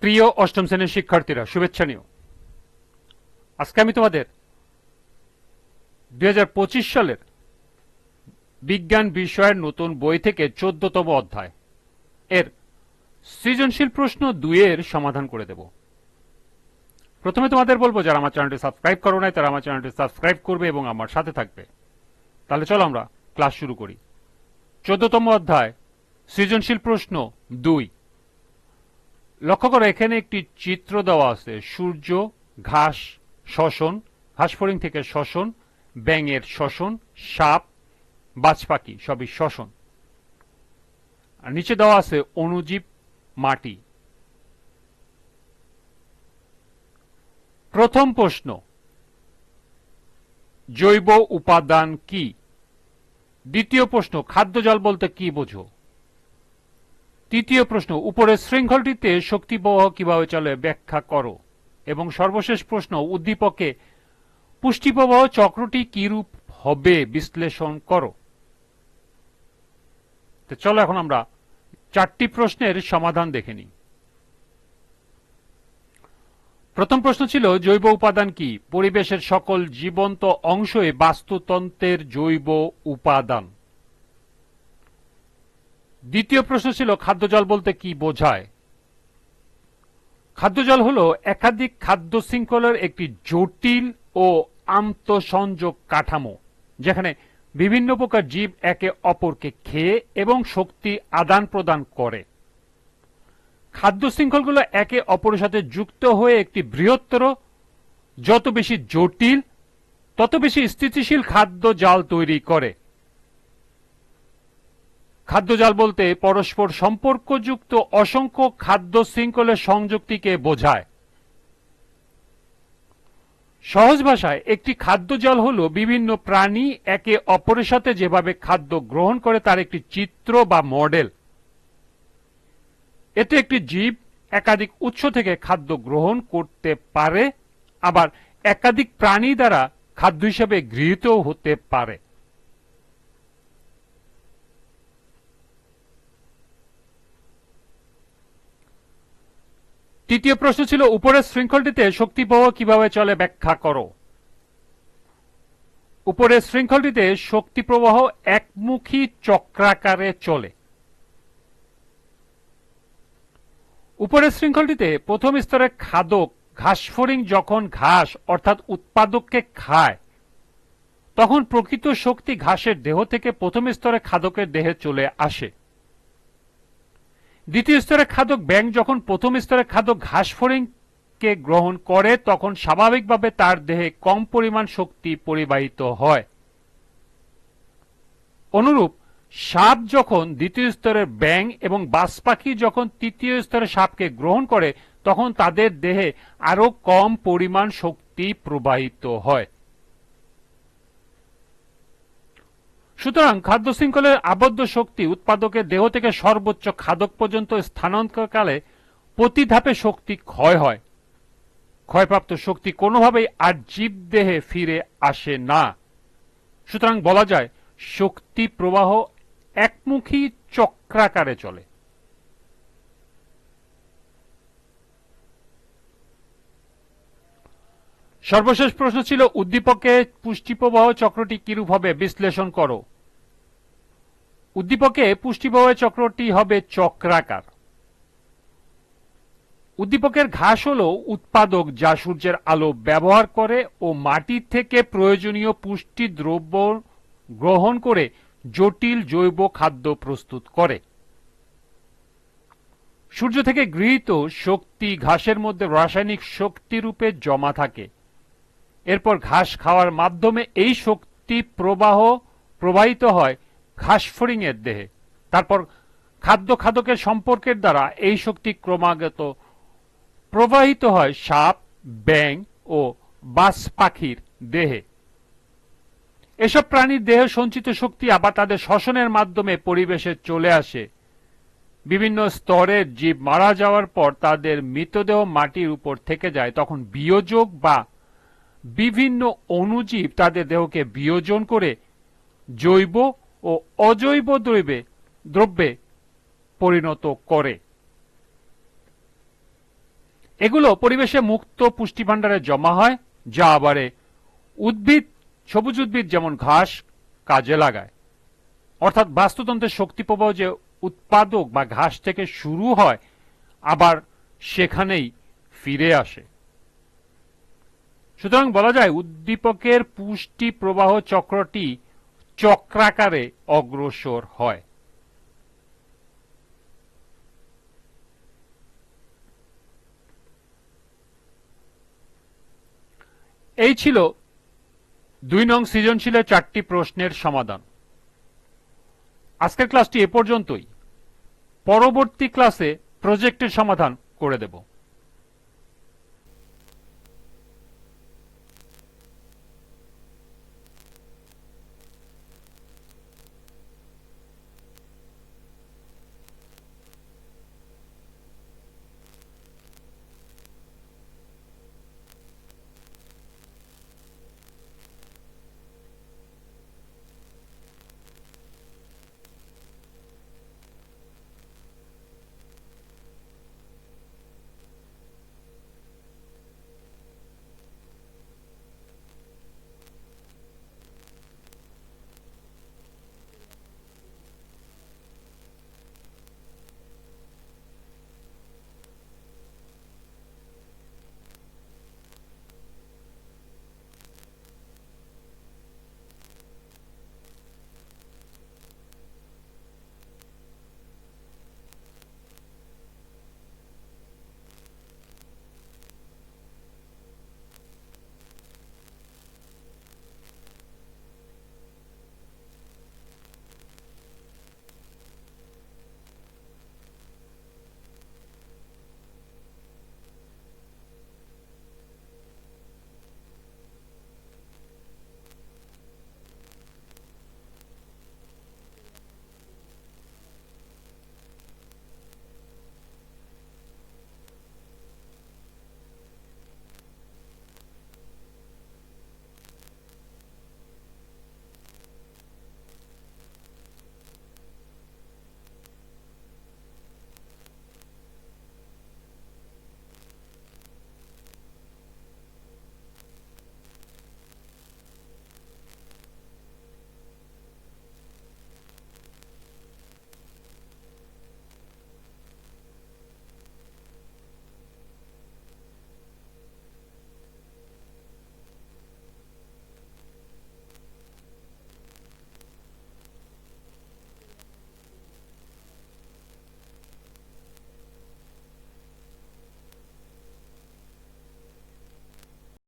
প্রিয় অষ্টম শ্রেণির শিক্ষার্থীরা, শুভেচ্ছা নিও। আজকে আমি তোমাদের দু হাজার পঁচিশ সালের বিজ্ঞান বিষয়ের নতুন বই থেকে চোদ্দতম অধ্যায় এর সৃজনশীল প্রশ্ন দুইয়ের সমাধান করে দেব। প্রথমে তোমাদের বলব, যারা আমার চ্যানেলটি সাবস্ক্রাইব করো নাই, তারা আমার চ্যানেলটি সাবস্ক্রাইব করবে এবং আমার সাথে থাকবে। তাহলে চলো আমরা ক্লাস শুরু করি। চোদ্দতম অধ্যায়, সৃজনশীল প্রশ্ন দুই। লক্ষ্য করো, এখানে একটি চিত্র দেওয়া আছে। সূর্য, ঘাস, শ্বসন ঘাস ফড়িং থেকে শ্বসন, ব্যাঙের শ্বসন, সাপ বাজ পাখি সবই শ্বসন। আর নিচে দেওয়া আছে অণুজীব, মাটি। প্রথম প্রশ্ন, জৈব উপাদান কি? দ্বিতীয় প্রশ্ন, খাদ্য জল বলতে কি বোঝো? তৃতীয় প্রশ্ন, উপরের শৃঙ্খলটিতে শক্তি কীভাবে চলে ব্যাখ্যা করো। এবং সর্বশেষ প্রশ্ন, উদ্দীপকে পুষ্টি প্রবাহ চক্রটি কিরূপ হবে বিশ্লেষণ করো। তো চলো এখন আমরা চারটি প্রশ্নের সমাধান দেখে নিই। প্রথম প্রশ্ন ছিল, জৈব উপাদান কি? পরিবেশের সকল জীবন্ত অংশই বাস্তুতন্ত্রের জৈব উপাদান। দ্বিতীয় প্রশ্ন ছিল খাদ্য জল বলতে কি বোঝায়? খাদ্য জল হল একাধিক খাদ্য শৃঙ্খলের একটি জটিল ও আন্তঃসংযোগ কাঠামো, যেখানে বিভিন্ন প্রকার জীব একে অপরকে খেয়ে এবং শক্তি আদান প্রদান করে। খাদ্য শৃঙ্খলগুলো একে অপরের সাথে যুক্ত হয়ে একটি বৃহত্তর, যত বেশি জটিল, তত বেশি স্থিতিশীল খাদ্য জাল তৈরি করে। খাদ্যজাল বলতে পরস্পর সম্পর্কযুক্ত অসংখ্য খাদ্য শৃঙ্খলের সংযুক্তিকে বোঝায়। সহজ ভাষায়, একটি খাদ্যজাল হল বিভিন্ন প্রাণী একে অপরের সাথে যেভাবে খাদ্য গ্রহণ করে তার একটি চিত্র বা মডেল। এতে একটি জীব একাধিক উৎস থেকে খাদ্য গ্রহণ করতে পারে, আবার একাধিক প্রাণী দ্বারা খাদ্য হিসেবে গৃহীত হতে পারে। তৃতীয় প্রশ্ন ছিল, উপরের শৃঙ্খলটিতে শক্তি প্রবাহ কীভাবে চলে ব্যাখ্যা করো? উপরের শৃঙ্খলটিতে শক্তি প্রবাহ একমুখী চক্রাকারে চলে। উপরের শৃঙ্খলটিতে প্রথম স্তরে খাদক, ঘাসফড়িং যখন ঘাস, অর্থাৎ উৎপাদককে খায়, তখন প্রকৃত শক্তি ঘাসের দেহ থেকে প্রথম স্তরে খাদকের দেহে চলে আসে। দ্বিতীয় স্তরের খাদক ব্যাং যখন প্রথম স্তরে খাদক ঘাস কে গ্রহণ করে, তখন স্বাভাবিকভাবে তার দেহে কম পরিমাণ শক্তি পরিবাহিত হয়। অনুরূপ, সাপ যখন দ্বিতীয় স্তরের ব্যাং এবং বাস পাখি যখন তৃতীয় স্তরের সাপকে গ্রহণ করে, তখন তাদের দেহে আরও কম পরিমাণ শক্তি প্রবাহিত হয়। সুতরাং খাদ্য শৃঙ্খলের আবদ্ধ শক্তি উৎপাদকের দেহ থেকে সর্বোচ্চ খাদক পর্যন্ত স্থানান্তরকালে প্রতি ধাপে শক্তি ক্ষয় হয়। ক্ষয়প্রাপ্ত শক্তি কোনোভাবেই আর জীব দেহে ফিরে আসে না। সুতরাং বলা যায়, শক্তি প্রবাহ একমুখী চক্রাকারে চলে। সর্বশেষ প্রশ্ন ছিল, উদ্দীপকে পুষ্টিপ্রবাহ চক্রটি কিরূপ হবে? বিশ্লেষণ করো। উদ্দীপকে পুষ্টিপ্রবাহ চক্রটি হবে চক্রাকার। উদ্দীপকের ঘাস হল উৎপাদক যা সূর্যের আলো ব্যবহার করে ও মাটির থেকে প্রয়োজনীয় পুষ্টি দ্রব্য গ্রহণ করে জটিল জৈব খাদ্য প্রস্তুত করে। সূর্য থেকে গৃহীত শক্তি ঘাসের মধ্যে রাসায়নিক শক্তি রূপে জমা থাকে। এরপর ঘাস খাওয়ার মাধ্যমে এই শক্তি প্রবাহ প্রবাহিত হয় ঘাস ফড়িং এর দেহে। তারপর খাদ্য খাদকের সম্পর্কের দ্বারা এই শক্তি ক্রমাগত প্রবাহিত হয় সাপ ব্যাং ও বাস পাখির দেহে। এসব প্রাণীর দেহে সঞ্চিত শক্তি আবার তাদের শ্বসনের মাধ্যমে পরিবেশে চলে আসে। বিভিন্ন স্তরের জীব মারা যাওয়ার পর তাদের মৃতদেহ মাটির উপর থেকে যায়, তখন বিয়োজক বা বিভিন্ন অণুজীব তাদের দেহকে বিয়োজন করে জৈব ও অজৈব দ্রব্যে দ্রব্যে পরিণত করে। এগুলো পরিবেশে মুক্ত পুষ্টি ভাণ্ডারে জমা হয়, যা আবারে উদ্ভিদ, সবুজ উদ্ভিদ যেমন ঘাস কাজে লাগায়। অর্থাৎ বাস্তুতন্ত্রের শক্তি প্রবাহ যে উৎপাদক বা ঘাস থেকে শুরু হয়, আবার সেখানেই ফিরে আসে। সুতরাং বলা যায়, উদ্দীপকের পুষ্টি প্রবাহ চক্রটি চক্রাকারে অগ্রসর হয়। এই ছিল দুই নং সৃজনশীলের চারটি প্রশ্নের সমাধান। আজকের ক্লাসটি এ পর্যন্তই। পরবর্তী ক্লাসে প্রজেক্টের সমাধান করে দেব।